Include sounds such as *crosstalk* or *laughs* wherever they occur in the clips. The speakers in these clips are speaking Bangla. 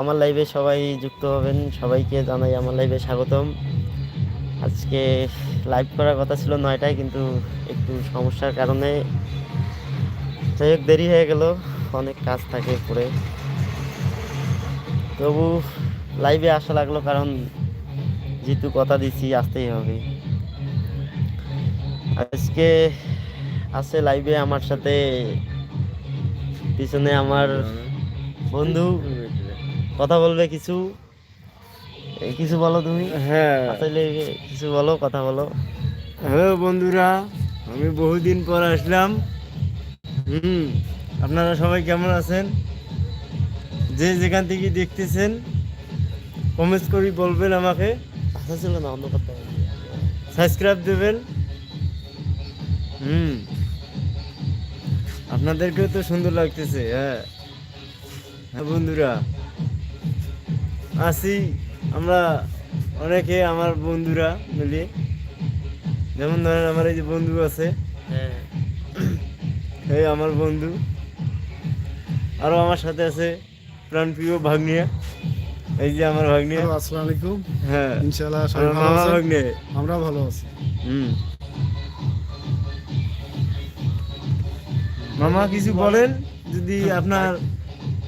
আমার লাইভে সবাই যুক্ত হবেন, সবাইকে জানাই আমার লাইভে স্বাগতম। আজকে লাইভ করার কথা ছিল নয়টায়, কিন্তু একটু সমস্যার কারণে যাই হোক, দেরি হয়ে গেল, অনেক কাজ থাকে পরে তবু লাইভে আসা লাগল, কারণ যেহেতু কথা দিছি আসতেই হবে। আজকে আছে লাইভে আমার সাথে, পিছনে আমার বন্ধু কথা বলবে কিছু? কিছু বলো তুমি? হ্যাঁ। আসলে কিছু বলো কথা বলো। হ্যালো বন্ধুরা আমি বহুদিন পর আসলাম। হুম আপনারা সবাই কেমন আছেন? যে যেখান থেকে দেখতেছেন কমেন্টস করি বলবেন আমাকে। আশা ছিল না অন্য কথা। সাবস্ক্রাইব দেবেন। হুম আপনাদেরকেও তো সুন্দর লাগতেছে হ্যাঁ। হ্যাঁ বন্ধুরা। আসি আমরা অনেকে আমার বন্ধুরা মিলিয়ে যেমন ধরেন আমার এই যে বন্ধু আছে হ্যাঁ। এই আমার বন্ধু। আরও আমার সাথে আছে প্রাণপ্রিয় ভাগ্নিয়া। এই যে আমার ভাগ্নিয়া। আসসালামু আলাইকুম হ্যাঁ। ইনশাআল্লাহ সবাই আমার মামা ভাগ্নে আমরা ভালো আছি। হুম। মামা কিছু বলেন যদি আপনার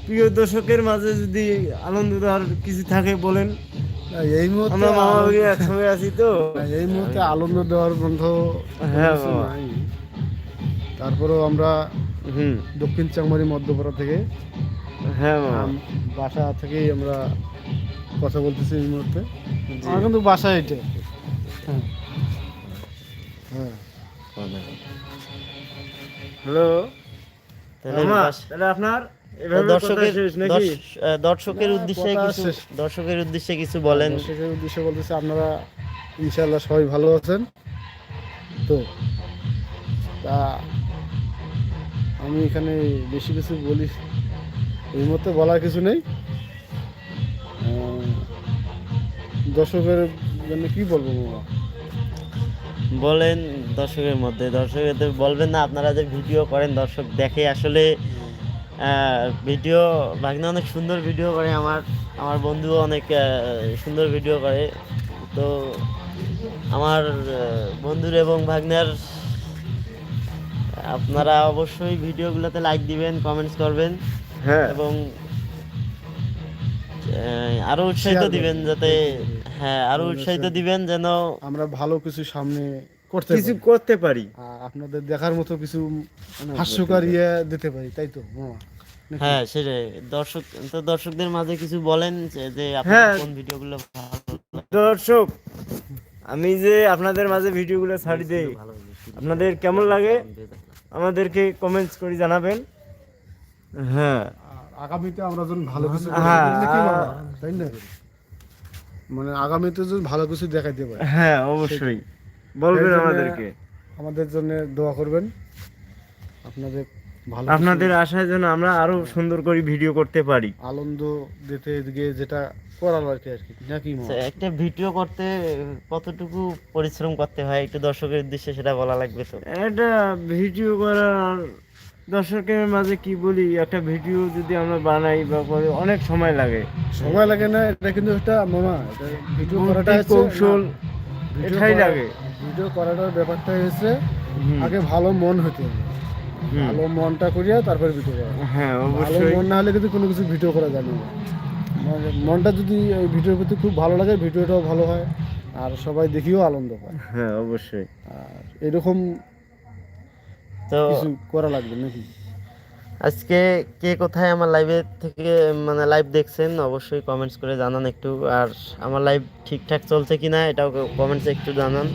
প্রিয় দর্শকের মাঝে যদি আনন্দ দেওয়ার কিছু থাকে বলেন। এই মুহূর্তে আমরা মামা ভাগ্নে একসঙ্গে আছি তো। এই মুহূর্তে আনন্দ দেওয়ার বন্ধ হ্যাঁ, তারপরেও আমরা হুম। দক্ষিণ চাংমারি মধ্যপাড়া থেকে হ্যাঁ বাসা থেকেই আমরা কথা বলতেছি এই মুহূর্তে। আমার কিন্তু বাসা এটা। হ্যাঁ। হ্যাঁ। হ্যালো। তাহলে আপনার? দর্শকের দর্শকের উদ্দেশ্যে কিছু দর্শকের উদ্দেশ্যে কিছু বলেন। দর্শকের উদ্দেশ্যে বলতেছে আপনারা ইনশাআল্লাহ সবাই ভালো আছেন। তো তা আমি এখানে বেশি কিছু বলি এই মুহূর্তে বলার কিছু নেই। দর্শকের জন্য কি বলব বলেন? দর্শকের মধ্যে। দর্শকের বলবেন না আপনারা যে ভিডিও করেন দর্শক দেখে আসলে ভিডিও ভাগ্নে অনেক সুন্দর ভিডিও করে আমার আমার বন্ধুও অনেক সুন্দর ভিডিও করে। তো আমার বন্ধুর এবং ভাগ্নের আপনারা অবশ্যই ভিডিওগুলোতে লাইক দিবেন কমেন্টস করবেন। হ্যাঁ। এবং আরও উৎসাহিত দিবেন যাতে হ্যাঁ আরও উৎসাহিত দিবেন যেন আমরা ভালো কিছু সামনে করতে কিছু পারি। করতে পারি। আপনাদের দেখার মতো কিছু হাস্যকর ইয়ে দিতে পারি তাই তো? হ্যাঁ। সেটাই। দর্শক তো দর্শকদের মাঝে কিছু বলেন যে আপনার হ্যাঁ। কোন ভিডিওগুলো ভালো দর্শক আমি যে আপনাদের মাঝে ভিডিওগুলো ছাড়ি দেই ভালো আপনাদের কেমন লাগে? আমাদেরকে কমেন্টস করে জানাবেন। হ্যাঁ। আর আগামীতে আমরা যখন ভালো কিছু হ্যাঁ? তাই না? মানে আগামীতে যদি ভালো কিছু দেখাইতে পারি। হ্যাঁ অবশ্যই। বলবেন আমাদেরকে। আমাদের জন্য দোয়া করবেন। আপনাদের ভালো আপনাদের আশায় যেন আমরা আরও সুন্দর করে ভিডিও করতে পারি। আনন্দ দিতে গিয়ে যেটা করার আর কি আর কি। নাকি আচ্ছা, একটা ভিডিও করতে কতটুকু পরিশ্রম করতে হয়? একটু দর্শকের উদ্দেশ্যে সেটা বলা লাগবে তো। একটা ভিডিও করার দর্শকের মাঝে কি বলি একটা ভিডিও যদি আমরা বানাই বা করি অনেক সময় লাগে। সময় লাগে না এটা কিন্তু একটা মামা এটা ভিডিও করাটা কৌশল এটাই লাগে। ভিডিও করাটার ব্যাপারটা হয়েছে আগে ভালো মন হতে হবে। ভালো মনটা করিয়া তারপরে ভিডিও করা। হ্যাঁ অবশ্যই। মন না হলে কিন্তু কোনো কিছু ভিডিও করা যাবে না। মানে মনটা যদি ভিডিওর প্রতি খুব ভালো লাগে ভিডিওটাও ভালো হয় আর সবাই দেখিও আনন্দ পায়। হ্যাঁ অবশ্যই। আর এরকম তো কিছু করা লাগবে নাকি? আজকে কে কোথায় আমার লাইভে থেকে মানে লাইভ দেখছেন অবশ্যই কমেন্টস করে জানান একটু। আর আমার লাইভ ঠিকঠাক চলছে কিনা এটাও কমেন্টসে একটু জানান।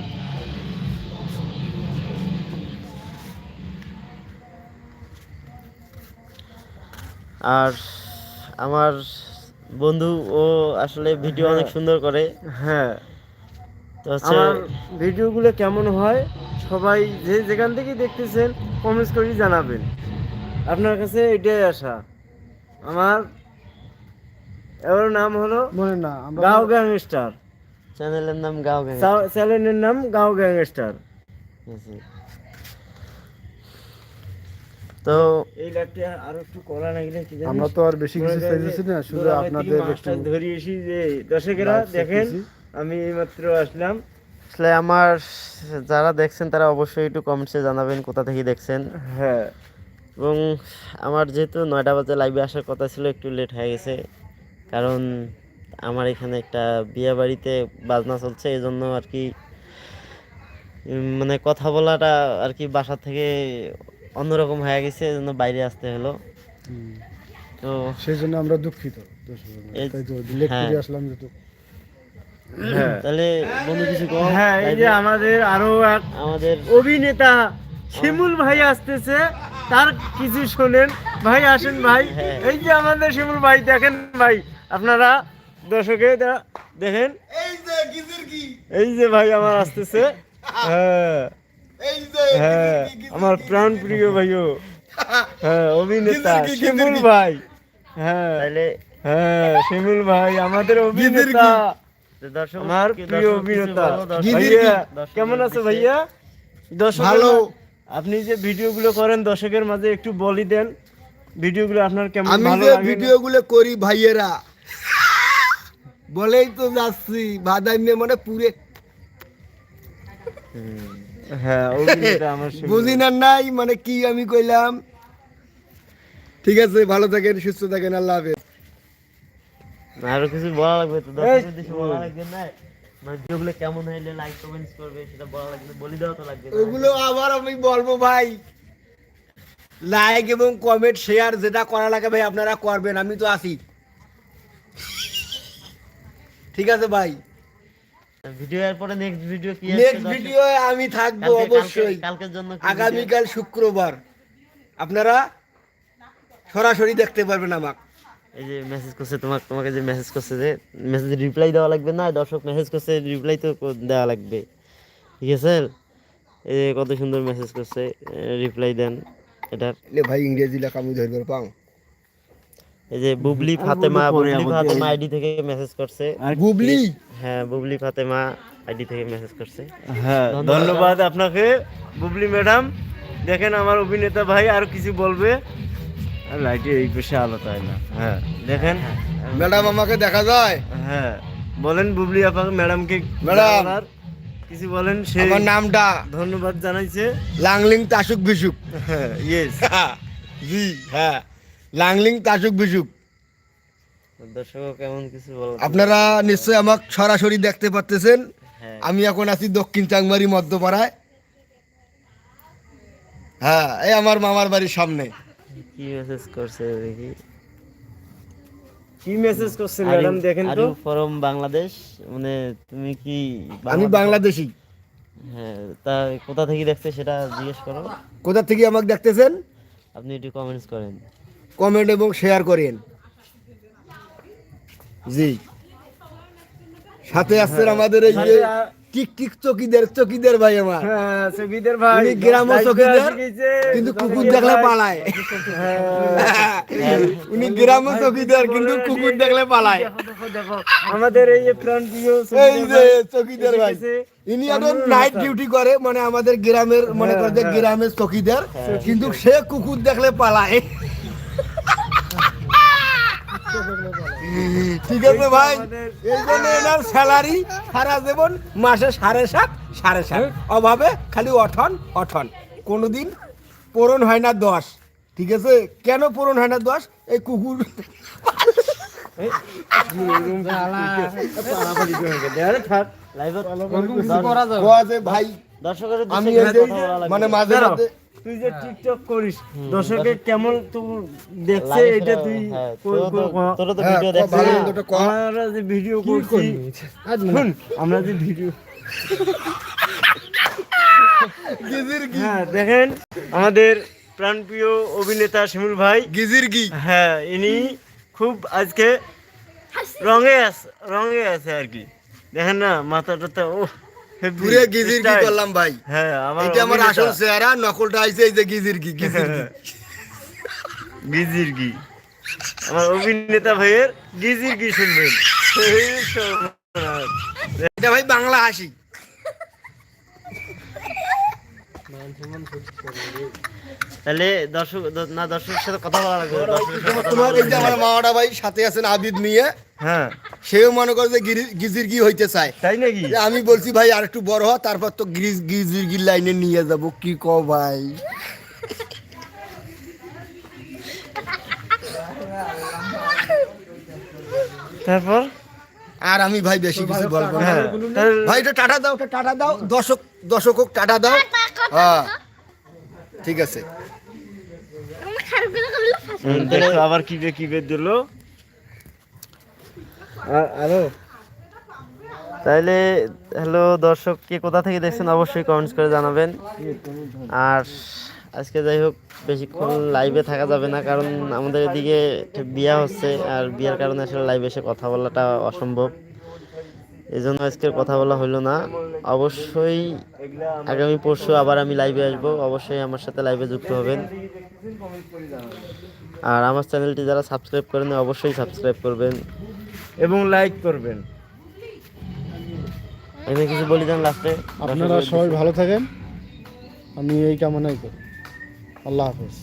আর আমার বন্ধু ও আসলে ভিডিও অনেক সুন্দর করে। হ্যাঁ। তো হচ্ছে আমার ভিডিওগুলো কেমন হয় সবাই যে যেখান থেকে দেখতেছেন কমেন্টস করে জানাবেন। আপনার কাছে এটাই আশা। আমার এর নাম হলো মনে না আমরা গাঁও গ্যাংস্টার। চ্যানেলের নাম গাও গ্যাং চ্যানেলের নাম গাও গ্যাংস্টার। তো এই লাইভটা আরও একটু করা কি জানিস? আমরা তো আর বেশি কিছু চাইতেছি না শুধু আপনাদের একটু ধরে এসি যে দর্শকেরা দেখেন আমি এইমাত্র আসলাম। আসলে আমার যারা দেখছেন তারা অবশ্যই একটু কমেন্টসে জানাবেন কোথা থেকে দেখছেন। হ্যাঁ। এবং আমার যেহেতু নয়টা বাজে লাইভে আসার কথা ছিল একটু লেট হয়ে গেছে। কারণ আমার এখানে একটা বিয়ে বাড়িতে বাজনা চলছে এই জন্য আর কি মানে কথা বলাটা আর কি বাসা থেকে অন্যরকম হয়ে গেছে এই জন্য বাইরে আসতে হলো। তো সেই জন্য আমরা দুঃখিত হ্যাঁ। আসলাম যেহেতু তাহলে বন্ধু কিছু কম হ্যাঁ এই যে আমাদের আরও এক আমাদের অভিনেতা শিমুল ভাই আসতেছে। তার কিছু শোনেন। ভাই আসেন ভাই। হ্যাঁ। এই যে আমাদের শিমুল ভাই দেখেন ভাই আপনারা দর্শকে দেখেন। এই যে ভাই আমার আসতেছে। হ্যাঁ। হ্যাঁ আমার প্রাণ প্রিয় ভাইও। হ্যাঁ অভিনেতা শিমুল ভাই। হ্যাঁ হ্যাঁ শিমুল ভাই আমাদের অভিনেতা। দর্শক আমার প্রিয় অভিনেতা। ভাইয়া কেমন আছে ভাইয়া? দর্শক ভালো। আপনি যে ভিডিওগুলো করেন দর্শকের মাঝে একটু বলি দেন। ভিডিওগুলো আপনার কেমন আমি ভালো যে লাগে? ভিডিওগুলো করি ভাইয়েরা বলেই তো যাচ্ছি। বাদাই মানে পুরে হ্যাঁ *laughs* অভিনেতা আমার শিমুল। বুঝি না নাই মানে কি আমি কইলাম? ঠিক আছে ভালো থাকেন সুস্থ থাকেন আল্লাহ হাফেজ। আরও কিছু বলা লাগবে তো? বলা লাগবে না? মানে ভিডিওগুলো কেমন হইলে লাইক কমেন্টস করবে সেটা বলা লাগবে বলি দেওয়া তো লাগবে ওগুলো আবার আমি বলব ভাই। লাইক এবং কমেন্ট শেয়ার যেটা করা লাগে ভাই আপনারা করবেন আমি তো আছি। ঠিক আছে ভাই। ভিডিও এর পরে নেক্সট ভিডিও কি নেক্সট ভিডিও আমি থাকব অবশ্যই। কালকের জন্য শুক্রবার। আপনারা সরাসরি দেখতে পারবেন আমাকে। এই যে মেসেজ করছে তোমাকে তোমাকে যে মেসেজ করছে যে মেসেজ রিপ্লাই দেওয়া লাগবে না দর্শক মেসেজ করছে রিপ্লাই তো দেওয়া লাগবে। ঠিক আছে? এই যে কত সুন্দর মেসেজ করছে রিপ্লাই দেন এটার। লে ভাই ইংরেজি লেখা আমি ধরবার পাও এই যে বুবলি ফাতেমা বুবলি ফাতেমা আইডি থেকে মেসেজ করছে। বুবলি? হ্যাঁ বুবলি ফাতেমা আইডি থেকে মেসেজ করছে। হ্যাঁ ধন্যবাদ। আপনাকে। বুবলি ম্যাডাম দেখেন আমার অভিনেতা ভাই আর কিছু বলবে। লাইটে এই পেশে আলো তাই না? হ্যাঁ দেখেন। ম্যাডাম আমাকে দেখা যায়। হ্যাঁ বলেন বুবলি আপনাকে ম্যাডামকে ম্যাডাম। কিছু বলেন সে আমার নামটা। ধন্যবাদ জানাইছে। লাংলিং তাসুক বিসুক হ্যাঁ ইয়েস *laughs* জি হ্যাঁ। লাংলিং তাসুক বিসুক। দর্শক কেমন কিছু বল? আপনারা নিশ্চয়ই আমাকে সরাসরি দেখতে পারতেছেন। হ্যাঁ। আমি এখন আছি দক্ষিণ চাংমারি মধ্যপাড়ায়। হ্যাঁ এই আমার মামার বাড়ির সামনে। কি মেসেজ করছে দেখি। কি মেসেজ করছে ম্যাডাম দেখেন তো। ফরম বাংলাদেশ মানে তুমি কি আমি বাংলাদেশি। হ্যাঁ তা কোথা থেকে দেখছে সেটা জিজ্ঞেস করো। কোথা থেকে আমাকে দেখতেছেন? আপনি একটু কমেন্টস করেন। কমেন্ট এবং শেয়ার করেন। জি। সাথে আসছেন আমাদের এই যে সাথে টিক টিক চকিদের চকিদের ভাই আমার। হ্যাঁ সবিদের ভাই। গ্রাম্য চকিদার, কিন্তু কুকুর দেখলে পালায়। হ্যাঁ। উনি চকিদার কিন্তু কুকুর দেখলে পালায়। আমাদের এই যে প্রাণ এই যে চকিদার ভাই। ইনি এখন নাইট ডিউটি করে মানে আমাদের গ্রামের মনে করে যে গ্রামের চকিদার কিন্তু সে কুকুর দেখলে পালায়। ঠিক আছে ভাই? এই জন্য এনার স্যালারি সারা জীবন মাসে সাড়ে সাত সাড়ে সাত। অভাবে খালি অঠন অঠন। কোনোদিন পূরণ হয় না দশ। ঠিক আছে? কেন পূরণ হয় না দশ? এই কুকুর ভাই। মানে মাঝে মাঝে তুই যে টিকটক করিস দর্শকে কেমন তো দেখছে এটা তুই হ্যাঁ, তোরও তো- হ্যাঁ, ভিডিও দেখছে। আমরা যে ভিডিও করছি শুন আমরা যে ভিডিও হ্যাঁ দেখেন আমাদের প্রাণপ্রিয় অভিনেতা শিমুল ভাই। গিজির গি। হ্যাঁ ইনি খুব আজকে রঙে আছে রঙে আছে আর কি। দেখেন না মাথাটা তো ও পুরে গিজির কি করলাম ভাই। হ্যাঁ আমার এটা আমার আসল চেহারা নকলটা আইছে এই যে গিজির কি গিজির কি *laughs* গিজির গি আমার অভিনেতা ভাইয়ের গিজির গি শুনবেন। এটা ভাই বাংলা হাসি। তাহলে দর্শক না দর্শকের সাথে কথা বলা লাগবে। তোমার এই যে আমার মামাটা ভাই সাথে আছেন আবিদ নিয়ে হ্যাঁ। সেও মনে করে যে গিরি- গিজির কি হইতে চায়। তাই নাকি? আমি বলছি ভাই আর একটু বড় হ তারপর তো গিরিজ গিজির গির লাইনে নিয়ে যাব। কি ক ভাই? তারপর? আর আমি ভাই বেশি কিছু বলব না। হ্যাঁ। তাহলে ভাই এটা টাটা দাও এটা টাটা দাও। দর্শক দর্শক হোক টাটা দাও। হ্যাঁ। ঠিক আছে। আবার কি বে কি বে দিল। আরও তাইলে হ্যালো দর্শক কে কোথা থেকে দেখছেন অবশ্যই কমেন্টস করে জানাবেন। আর আজকে যাই হোক বেশিক্ষণ লাইভে থাকা যাবে না কারণ আমাদের এদিকে বিয়া হচ্ছে আর বিয়ার কারণে আসলে লাইভে এসে কথা বলাটা অসম্ভব। এই জন্য আজকের কথা বলা হলো না। অবশ্যই আগামী পরশু আবার আমি লাইভে আসব অবশ্যই আমার সাথে লাইভে যুক্ত হবেন। আর আমার চ্যানেলটি যারা সাবস্ক্রাইব করেন অবশ্যই সাবস্ক্রাইব করবেন। এবং লাইক করবেন। এখানে কিছু বলি দেন লাস্টে আপনারা সবাই ভালো থাকেন। আমি এই কামনাই করি। আল্লাহ হাফেজ।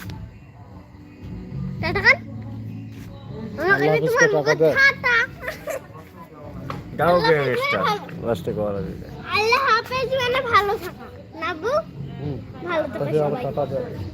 আল্লাহ হাফেজ মানে ভালো থাকা। ভালো সবাই।